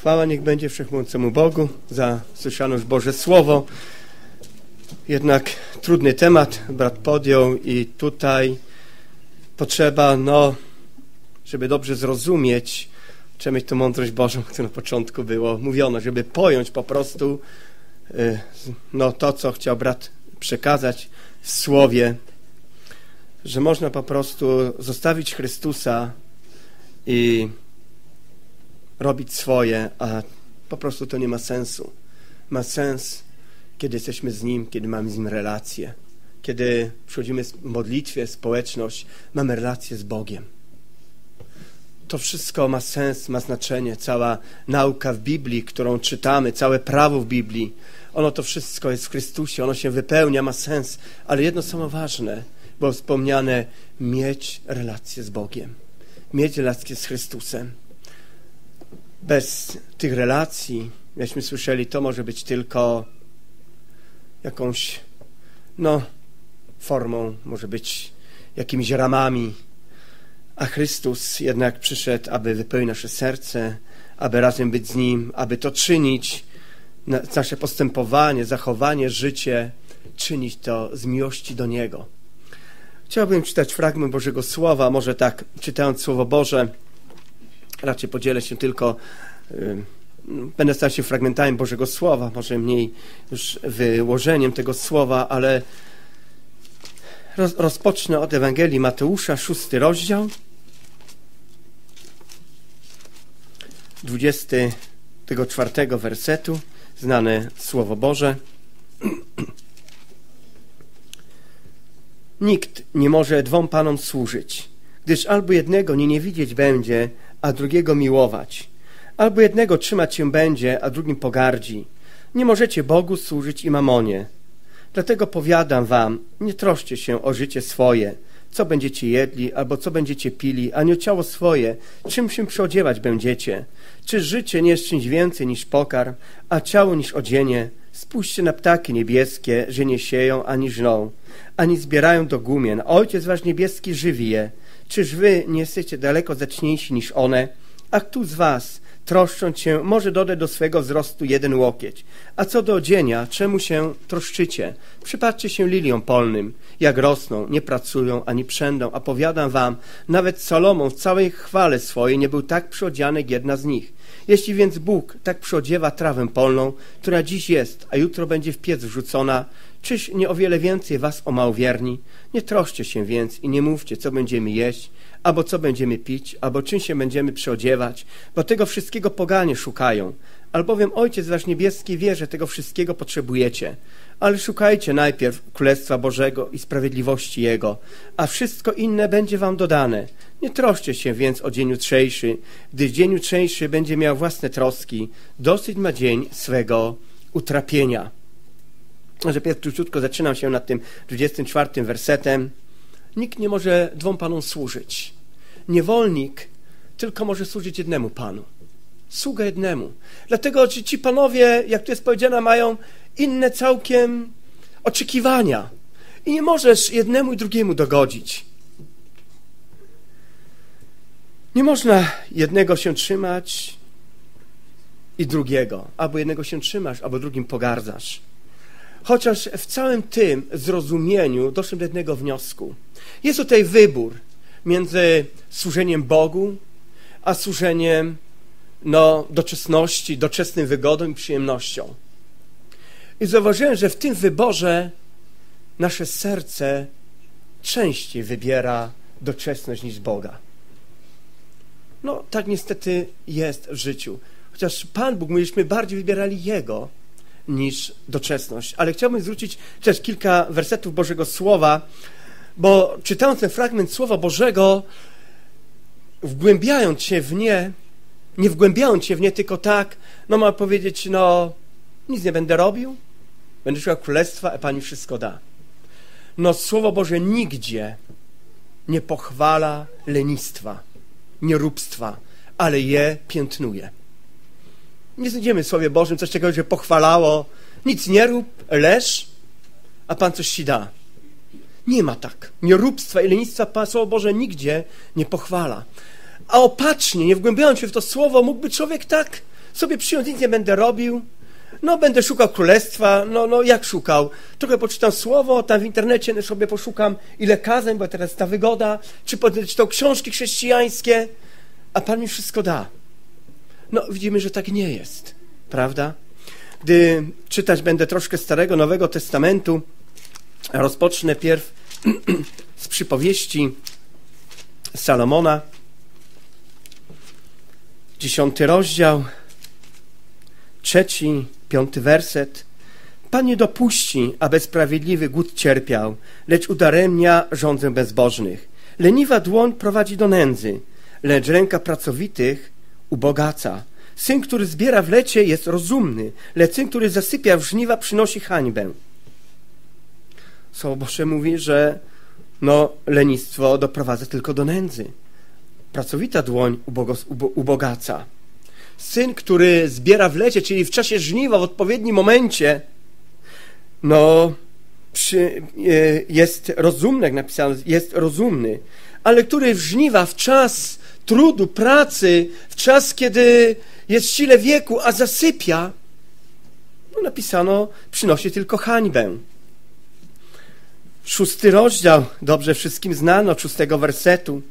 Chwała niech będzie Wszechmocnemu Bogu za słyszane już Boże Słowo. Jednak trudny temat brat podjął i tutaj potrzeba, no, żeby dobrze zrozumieć, trzeba mieć tą mądrość Bożą, która na początku było mówiono, żeby pojąć po prostu y, no, to, co chciał brat przekazać w Słowie, że można po prostu zostawić Chrystusa i robić swoje, a po prostu to nie ma sensu. Ma sens, kiedy jesteśmy z Nim, kiedy mamy z Nim relację, kiedy przychodzimy w modlitwie, społeczność, mamy relację z Bogiem. To wszystko ma sens, ma znaczenie. Cała nauka w Biblii, którą czytamy, całe prawo w Biblii, ono to wszystko jest w Chrystusie, ono się wypełnia, ma sens, ale jedno samo ważne, było wspomniane, mieć relację z Bogiem, mieć relację z Chrystusem bez tych relacji, jakśmy słyszeli, to może być tylko jakąś, no, formą, może być jakimiś ramami, a Chrystus jednak przyszedł, aby wypełnić nasze serce, aby razem być z Nim, aby to czynić, nasze postępowanie, zachowanie, życie, czynić to z miłości do Niego. Chciałbym czytać fragment Bożego Słowa, może tak, czytając Słowo Boże, raczej podzielę się tylko, y, będę stał się fragmentami Bożego Słowa, może mniej już wyłożeniem tego Słowa, ale roz, rozpocznę od Ewangelii Mateusza, szósty rozdział, 24 wersetu, znane Słowo Boże. Nikt nie może dwom panom służyć, gdyż albo jednego nie, nie widzieć będzie, a drugiego miłować. Albo jednego trzymać się będzie, a drugim pogardzi. Nie możecie Bogu służyć i mamonie. Dlatego powiadam wam, nie troszcie się o życie swoje, co będziecie jedli, albo co będziecie pili, ani o ciało swoje, czym się przyodziewać będziecie. Czy życie nie jest czymś więcej niż pokarm, a ciało niż odzienie? Spójrzcie na ptaki niebieskie, że nie sieją ani żną, ani zbierają do gumien. Ojciec wasz niebieski żywi je. Czyż wy nie jesteście daleko zacniejsi niż one? A kto z was, troszcząc się, może dodać do swego wzrostu jeden łokieć? A co do odzienia, czemu się troszczycie? Przypatrzcie się liliom polnym, jak rosną, nie pracują ani przędą, a powiadam wam, nawet Salomon w całej chwale swojej nie był tak przyodziany jak jedna z nich. Jeśli więc Bóg tak przyodziewa trawę polną, która dziś jest, a jutro będzie w piec wrzucona, Czyż nie o wiele więcej was o małowierni? Nie troszcie się więc i nie mówcie, co będziemy jeść, albo co będziemy pić, albo czym się będziemy przyodziewać, bo tego wszystkiego poganie szukają. Albowiem Ojciec Wasz Niebieski wie, że tego wszystkiego potrzebujecie. Ale szukajcie najpierw Królestwa Bożego i sprawiedliwości Jego, a wszystko inne będzie Wam dodane. Nie troszcie się więc o dzień jutrzejszy, gdyż dzień jutrzejszy będzie miał własne troski. Dosyć ma dzień swego utrapienia że pierw króciutko zaczynam się nad tym 24 wersetem. Nikt nie może dwom panom służyć. Niewolnik tylko może służyć jednemu panu. Sługa jednemu. Dlatego ci panowie, jak tu jest powiedziane, mają inne całkiem oczekiwania. I nie możesz jednemu i drugiemu dogodzić. Nie można jednego się trzymać i drugiego. Albo jednego się trzymasz, albo drugim pogardzasz. Chociaż w całym tym zrozumieniu doszedłem do jednego wniosku. Jest tutaj wybór między służeniem Bogu, a służeniem no, doczesności, doczesnym wygodą i przyjemnością. I zauważyłem, że w tym wyborze nasze serce częściej wybiera doczesność niż Boga. No, tak niestety jest w życiu. Chociaż Pan Bóg, myśmy bardziej wybierali Jego, niż doczesność. Ale chciałbym zwrócić też kilka wersetów Bożego Słowa, bo czytając ten fragment Słowa Bożego, wgłębiając się w nie, nie wgłębiając się w nie tylko tak, no ma powiedzieć, no nic nie będę robił, będę szukał królestwa, a Pani wszystko da. No Słowo Boże nigdzie nie pochwala lenistwa, nieróbstwa, ale je piętnuje. Nie znajdziemy w Słowie Bożym coś takiego, że pochwalało. Nic nie rób, leż, a Pan coś ci da. Nie ma tak. Nieróbstwa i lenistwa Pan Słowo Boże nigdzie nie pochwala. A opatrznie, nie wgłębiając się w to Słowo, mógłby człowiek tak Sobie przyjąć, nic nie będę robił. No, będę szukał królestwa. No, no, jak szukał? Trochę poczytam słowo, tam w internecie sobie poszukam, ile kazań, bo teraz ta wygoda. Czy poczytał książki chrześcijańskie, a Pan mi wszystko da. No, widzimy, że tak nie jest. Prawda? Gdy czytać będę troszkę Starego, Nowego Testamentu, rozpocznę pierw z przypowieści Salomona, dziesiąty rozdział, trzeci, piąty werset. Pan nie dopuści, aby sprawiedliwy głód cierpiał, lecz udaremnia rządzę bezbożnych. Leniwa dłoń prowadzi do nędzy, lecz ręka pracowitych ubogaca. Syn, który zbiera w lecie, jest rozumny, lecz syn, który zasypia w żniwa, przynosi hańbę. Słowo Boże mówi, że no, lenistwo doprowadza tylko do nędzy. Pracowita dłoń ubogos, ubogaca. Syn, który zbiera w lecie, czyli w czasie żniwa, w odpowiednim momencie, no, przy, e, jest rozumny, jak napisano, jest rozumny, ale który w żniwa, w czas trudu, pracy, w czas, kiedy jest sile wieku, a zasypia, no napisano, przynosi tylko hańbę. Szósty rozdział, dobrze wszystkim znano, szóstego wersetu.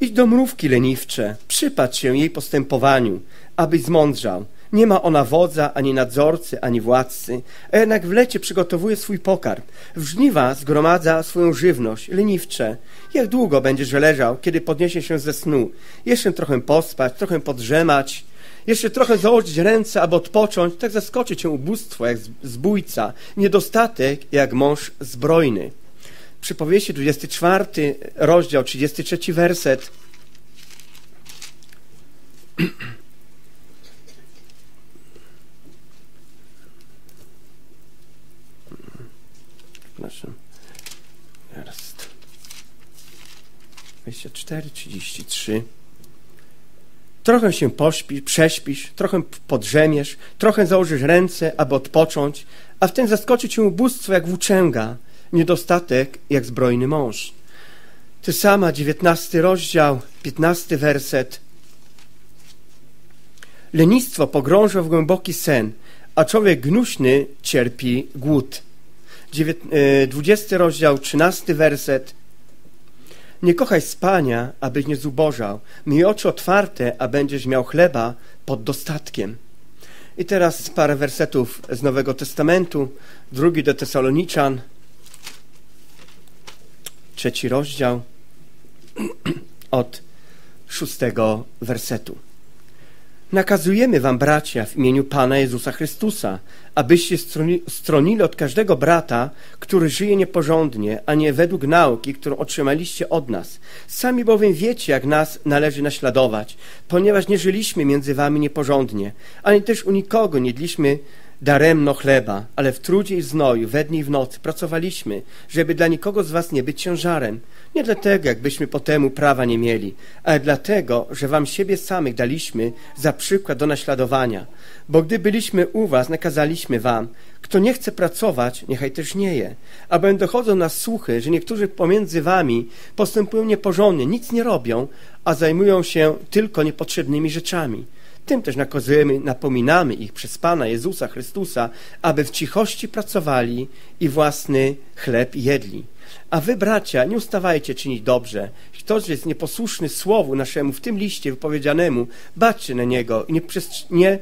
Idź do mrówki leniwcze, przypatrz się jej postępowaniu, abyś zmądrzał. Nie ma ona wodza, ani nadzorcy, ani władcy, a jednak w lecie przygotowuje swój pokarm. W żniwa zgromadza swoją żywność, leniwcze. Jak długo będziesz leżał, kiedy podniesie się ze snu? Jeszcze trochę pospać, trochę podrzemać, jeszcze trochę założyć ręce, aby odpocząć, tak zaskoczy cię ubóstwo jak zbójca, niedostatek jak mąż zbrojny. Przypowieści 24 rozdział, 33 werset. Przepraszam. Raz. 24, 33. Trochę się pośpisz, prześpisz, trochę podrzemiesz, trochę założysz ręce, aby odpocząć, a w tym zaskoczy cię ubóstwo jak włóczęga, niedostatek jak zbrojny mąż. Ty sama, dziewiętnasty rozdział, piętnasty werset. Lenistwo pogrąża w głęboki sen, a człowiek gnuśny cierpi głód. E, dwudziesty rozdział, trzynasty werset. Nie kochaj spania, abyś nie zubożał. Miej oczy otwarte, a będziesz miał chleba pod dostatkiem. I teraz parę wersetów z Nowego Testamentu. Drugi do Tesaloniczan, trzeci rozdział, od szóstego wersetu. Nakazujemy wam, bracia, w imieniu Pana Jezusa Chrystusa, abyście stronili od każdego brata, który żyje nieporządnie, a nie według nauki, którą otrzymaliście od nas. Sami bowiem wiecie, jak nas należy naśladować, ponieważ nie żyliśmy między wami nieporządnie, ani też u nikogo nie dliśmy daremno chleba, ale w trudzie i znoju, we dnie i w nocy pracowaliśmy, żeby dla nikogo z was nie być ciężarem. Nie dlatego, jakbyśmy po temu prawa nie mieli, ale dlatego, że wam siebie samych daliśmy za przykład do naśladowania. Bo gdy byliśmy u was, nakazaliśmy wam, kto nie chce pracować, niechaj też nie je. A bowiem dochodzą nas słuchy, że niektórzy pomiędzy wami postępują nieporządnie, nic nie robią, a zajmują się tylko niepotrzebnymi rzeczami. Tym też nakazujemy, napominamy ich przez Pana Jezusa Chrystusa, aby w cichości pracowali i własny chleb jedli. A wy, bracia, nie ustawajcie czynić dobrze. Ktoś jest nieposłuszny słowu naszemu w tym liście wypowiedzianemu, baczcie na niego i nie, nie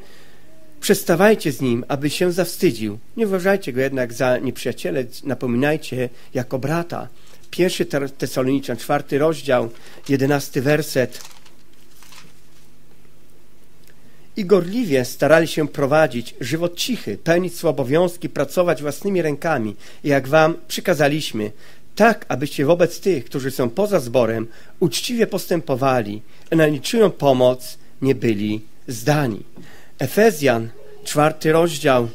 przestawajcie z nim, aby się zawstydził. Nie uważajcie go jednak za nieprzyjaciele, napominajcie jako brata. Pierwszy Tesaloniczan, czwarty rozdział, jedenasty werset i gorliwie starali się prowadzić żywot cichy, pełnić swoje obowiązki, pracować własnymi rękami, jak wam przykazaliśmy, tak abyście wobec tych, którzy są poza zborem, uczciwie postępowali i na niczyją pomoc nie byli zdani. Efezjan, czwarty rozdział,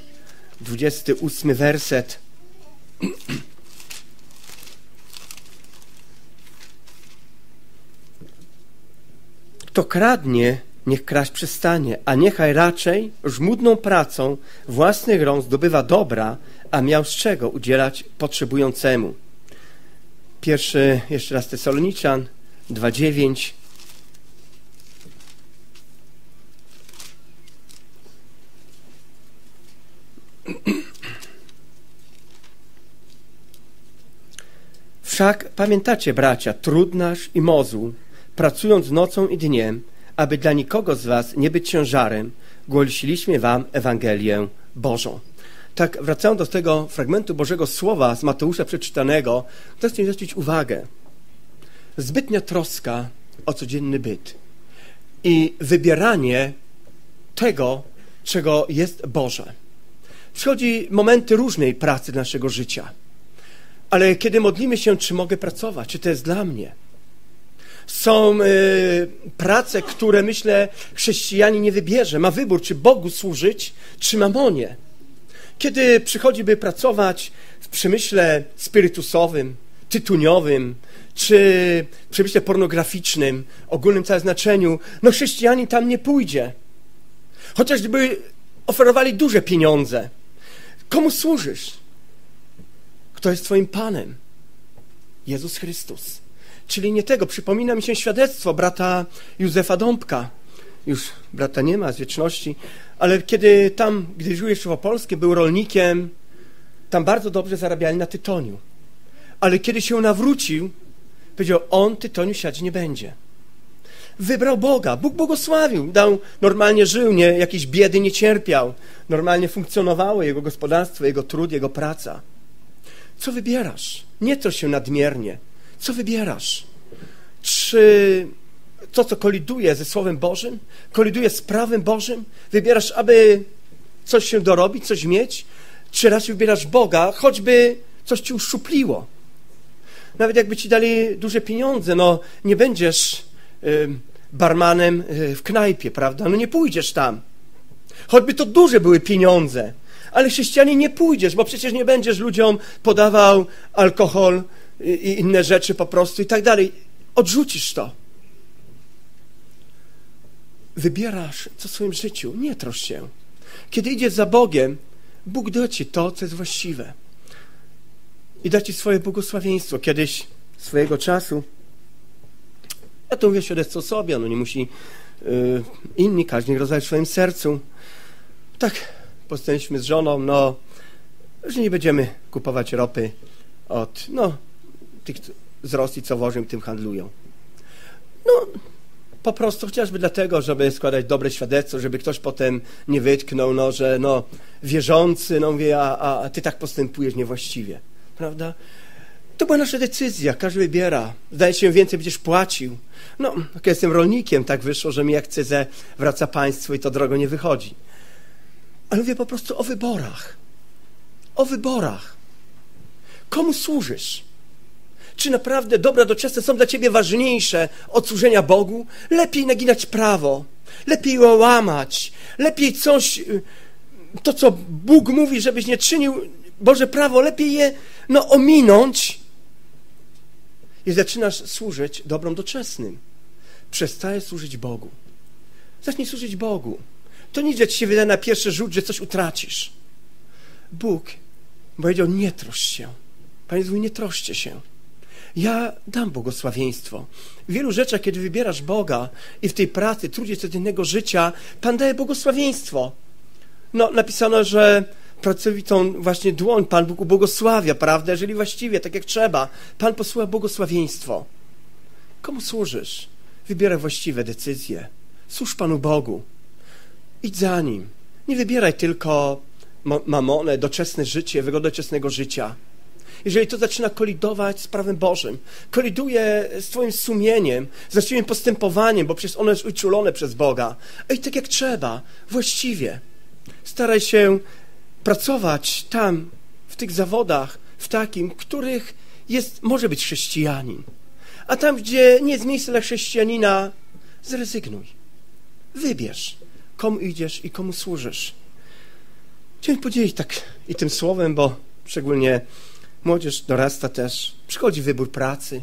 dwudziesty ósmy werset. Kto kradnie, niech kraść przestanie, a niechaj raczej żmudną pracą własnych rąk zdobywa dobra, a miał z czego udzielać potrzebującemu. Pierwszy, jeszcze raz Tesaloniczan 2,9 Wszak pamiętacie, bracia, trud nasz i mozu, pracując nocą i dniem, aby dla nikogo z was nie być ciężarem, głosiliśmy wam Ewangelię Bożą. Tak, wracając do tego fragmentu Bożego Słowa z Mateusza przeczytanego, chcę zwrócić uwagę. Zbytnia troska o codzienny byt i wybieranie tego, czego jest Boże. Przychodzi momenty różnej pracy naszego życia. Ale kiedy modlimy się, czy mogę pracować, czy to jest dla mnie? Są y, prace, które myślę chrześcijanin nie wybierze. Ma wybór, czy Bogu służyć, czy mamonie. Kiedy przychodzi, by pracować w przemyśle spirytusowym, tytuniowym, czy w przemyśle pornograficznym, ogólnym całym znaczeniu, no chrześcijanin tam nie pójdzie. Chociażby oferowali duże pieniądze. Komu służysz? Kto jest Twoim Panem? Jezus Chrystus. Czyli nie tego. Przypomina mi się świadectwo brata Józefa Dąbka. Już brata nie ma z wieczności, ale kiedy tam, gdy żył jeszcze w Opolskie, był rolnikiem, tam bardzo dobrze zarabiali na tytoniu. Ale kiedy się nawrócił, powiedział, on tytoniu siać nie będzie. Wybrał Boga. Bóg błogosławił. Dał, normalnie żył, nie, jakiejś biedy nie cierpiał. Normalnie funkcjonowało jego gospodarstwo, jego trud, jego praca. Co wybierasz? Nie to się nadmiernie. Co wybierasz? Czy to, co koliduje ze Słowem Bożym, koliduje z prawem Bożym? Wybierasz, aby coś się dorobić, coś mieć? Czy raczej wybierasz Boga, choćby coś ci uszczupliło? Nawet jakby ci dali duże pieniądze, no nie będziesz barmanem y, w knajpie, prawda? No nie pójdziesz tam. Choćby to duże były pieniądze. Ale chrześcijanie nie pójdziesz, bo przecież nie będziesz ludziom podawał alkohol i inne rzeczy po prostu i tak dalej. Odrzucisz to. Wybierasz co w swoim życiu. Nie trosz się. Kiedy idziesz za Bogiem, Bóg da ci to, co jest właściwe. I da ci swoje błogosławieństwo. Kiedyś swojego czasu, ja to mówię świadectwo sobie, no nie musi yy, inni, każdy rozdać w swoim sercu. Tak postanowiliśmy z żoną, no, że nie będziemy kupować ropy od, no, tych z Rosji, co wożą tym handlują. No, po prostu chociażby dlatego, żeby składać dobre świadectwo, żeby ktoś potem nie wytknął, no, że no, wierzący, no mówię, a, a ty tak postępujesz niewłaściwie. Prawda? To była nasza decyzja, każdy wybiera. Zdaje się, więcej będziesz płacił. No, jak jestem rolnikiem, tak wyszło, że mi jak CZ wraca państwo i to drogo nie wychodzi. Ale mówię po prostu o wyborach. O wyborach. Komu służysz? Czy naprawdę dobra doczesne są dla ciebie ważniejsze od służenia Bogu? Lepiej naginać prawo, lepiej łamać, lepiej coś, y, to co Bóg mówi, żebyś nie czynił, Boże prawo, lepiej je no, ominąć i zaczynasz służyć dobrą doczesnym. Przestajesz służyć Bogu. Zacznij służyć Bogu. To nic, że ci się wydaje na pierwszy rzut, że coś utracisz. Bóg powiedział, nie troszcz się. Panie Zły, nie troszcie się. Ja dam błogosławieństwo. W wielu rzeczach, kiedy wybierasz Boga i w tej pracy, trudzie codziennego życia, Pan daje błogosławieństwo. No, napisano, że pracowitą właśnie dłoń Pan Bóg ubłogosławia, prawda? Jeżeli właściwie, tak jak trzeba, Pan posyła błogosławieństwo. Komu służysz? Wybieraj właściwe decyzje. Służ Panu Bogu. Idź za Nim. Nie wybieraj tylko mamonę, doczesne życie, wygodę doczesnego życia jeżeli to zaczyna kolidować z prawem Bożym, koliduje z Twoim sumieniem, z właściwym postępowaniem, bo przecież ono jest uczulone przez Boga. Ej, tak jak trzeba, właściwie. Staraj się pracować tam, w tych zawodach, w takim, których jest, może być chrześcijanin. A tam, gdzie nie jest miejsce dla chrześcijanina, zrezygnuj. Wybierz, komu idziesz i komu służysz. Chciałem podzielić tak i tym słowem, bo szczególnie Młodzież dorasta też, przychodzi wybór pracy,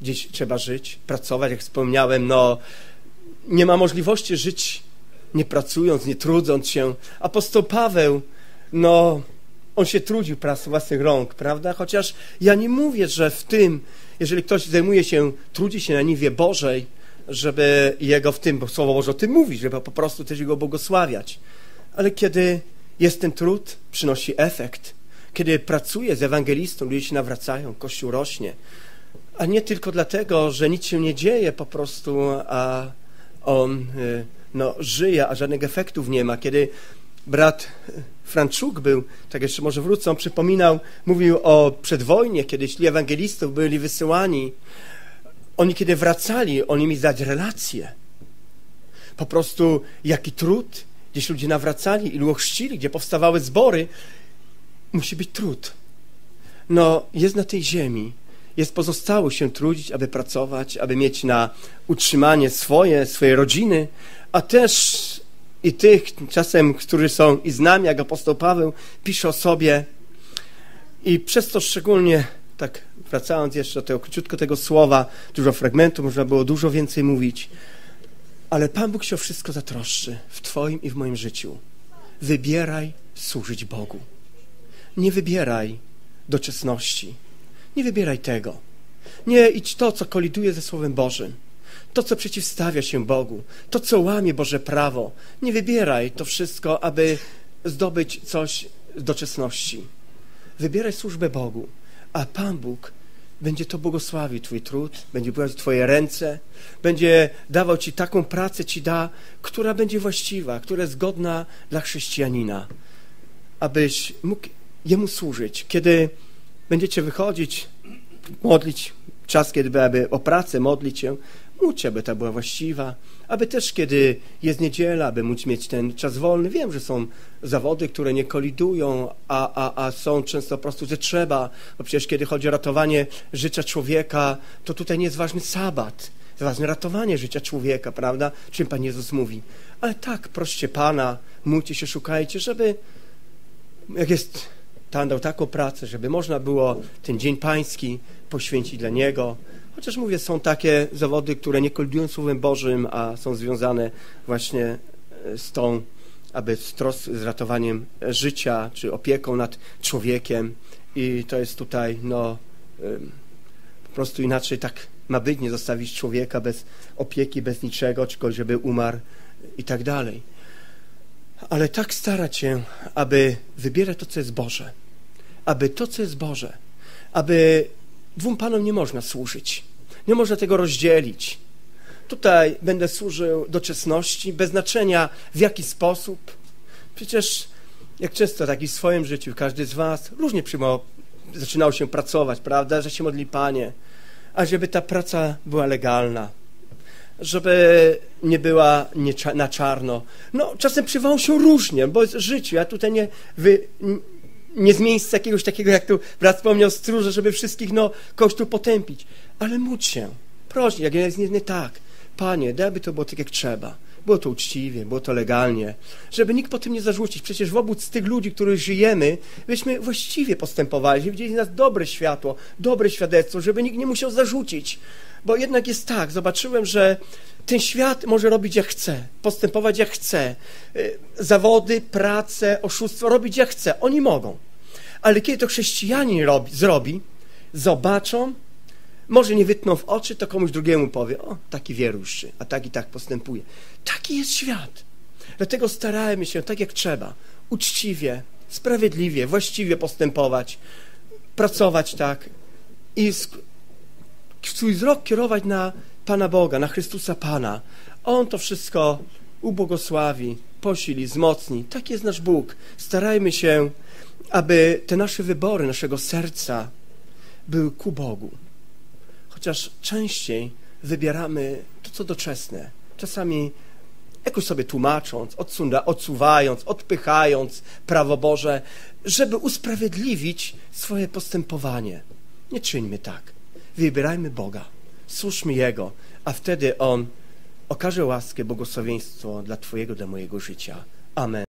gdzieś trzeba żyć, pracować, jak wspomniałem, no nie ma możliwości żyć nie pracując, nie trudząc się. Apostoł Paweł, no on się trudził pracą własnych rąk, prawda? Chociaż ja nie mówię, że w tym, jeżeli ktoś zajmuje się, trudzi się na niwie Bożej, żeby jego w tym, bo Słowo Boże o tym mówi, żeby po prostu też go błogosławiać. Ale kiedy jest ten trud, przynosi efekt. Kiedy pracuję z ewangelistą, ludzie się nawracają, Kościół rośnie. A nie tylko dlatego, że nic się nie dzieje po prostu, a on y, no, żyje, a żadnych efektów nie ma. Kiedy brat Franczuk był, tak jeszcze może wrócę, przypominał, mówił o przedwojnie, kiedy szli ewangelistów, byli wysyłani. Oni kiedy wracali, oni mi zdać relacje. Po prostu jaki trud, gdzieś ludzie nawracali, ilu ochrzcili, gdzie powstawały zbory. Musi być trud. No, jest na tej ziemi, jest pozostało się trudzić, aby pracować, aby mieć na utrzymanie swoje, swojej rodziny, a też i tych czasem, którzy są i z nami, jak apostoł Paweł pisze o sobie. I przez to szczególnie, tak wracając jeszcze do tego króciutko tego słowa, dużo fragmentów, można było dużo więcej mówić, ale Pan Bóg się o wszystko zatroszczy w Twoim i w moim życiu. Wybieraj służyć Bogu. Nie wybieraj doczesności. Nie wybieraj tego. Nie idź to, co koliduje ze Słowem Bożym to, co przeciwstawia się Bogu, to, co łamie Boże prawo. Nie wybieraj to wszystko, aby zdobyć coś doczesności. Wybieraj służbę Bogu, a Pan Bóg będzie to błogosławił Twój trud, będzie błogosławił Twoje ręce, będzie dawał Ci taką pracę, Ci da, która będzie właściwa, która jest godna dla chrześcijanina, abyś mógł Jemu służyć. Kiedy będziecie wychodzić, modlić, czas, kiedy aby o pracę modlić się, Módl aby ta była właściwa, aby też, kiedy jest niedziela, aby móc mieć ten czas wolny. Wiem, że są zawody, które nie kolidują, a, a, a są często po prostu, że trzeba, bo przecież kiedy chodzi o ratowanie życia człowieka, to tutaj nie jest ważny sabat, jest ważne ratowanie życia człowieka, prawda? Czym Pan Jezus mówi. Ale tak, proście Pana, módlcie się, szukajcie, żeby, jak jest, Pan dał taką pracę, żeby można było ten Dzień Pański poświęcić dla Niego, Chociaż mówię, są takie zawody, które nie kolidują Słowem Bożym, a są związane właśnie e, z tą, aby z, tros, z ratowaniem życia, czy opieką nad człowiekiem. I to jest tutaj, no, po prostu inaczej tak ma być, nie zostawić człowieka bez opieki, bez niczego, tylko żeby umarł i tak dalej. Ale tak starać się, aby wybierać to, co jest Boże. Aby to, co jest Boże, aby dwóm panom nie można służyć. Nie można tego rozdzielić. Tutaj będę służył doczesności, bez znaczenia w jaki sposób. Przecież, jak często tak i w swoim życiu, każdy z Was różnie przyjmował, zaczynał się pracować, prawda, że się modli Panie, a żeby ta praca była legalna, żeby nie była nie na czarno. No, czasem przywało się różnie, bo jest życie. Ja tutaj nie, wy, nie z miejsca jakiegoś takiego, jak tu brat wspomniał, stróże, żeby wszystkich, no, Kościół potępić. Ale módl się, proś, jak jest nie, nie tak. Panie, daj, aby to było tak, jak trzeba. Było to uczciwie, było to legalnie. Żeby nikt po tym nie zarzucić. Przecież wobec tych ludzi, których żyjemy, byśmy właściwie postępowali, widzieli nas dobre światło, dobre świadectwo, żeby nikt nie musiał zarzucić. Bo jednak jest tak, zobaczyłem, że ten świat może robić jak chce, postępować jak chce. Y, zawody, pracę, oszustwo robić jak chce. Oni mogą. Ale kiedy to chrześcijanin robi, zrobi, zobaczą, może nie wytną w oczy, to komuś drugiemu powie, o, taki wieruszy, a tak i tak postępuje. Taki jest świat. Dlatego starajmy się tak jak trzeba, uczciwie, sprawiedliwie, właściwie postępować, pracować tak i swój wzrok kierować na Pana Boga, na Chrystusa Pana. On to wszystko ubłogosławi, posili, wzmocni. Tak jest nasz Bóg. Starajmy się, aby te nasze wybory, naszego serca były ku Bogu. Chociaż częściej wybieramy to, co doczesne. Czasami jakoś sobie tłumacząc, odsunda, odsuwając, odpychając prawo Boże, żeby usprawiedliwić swoje postępowanie. Nie czyńmy tak. Wybierajmy Boga. Służmy Jego, a wtedy On okaże łaskę, błogosławieństwo dla Twojego, dla mojego życia. Amen.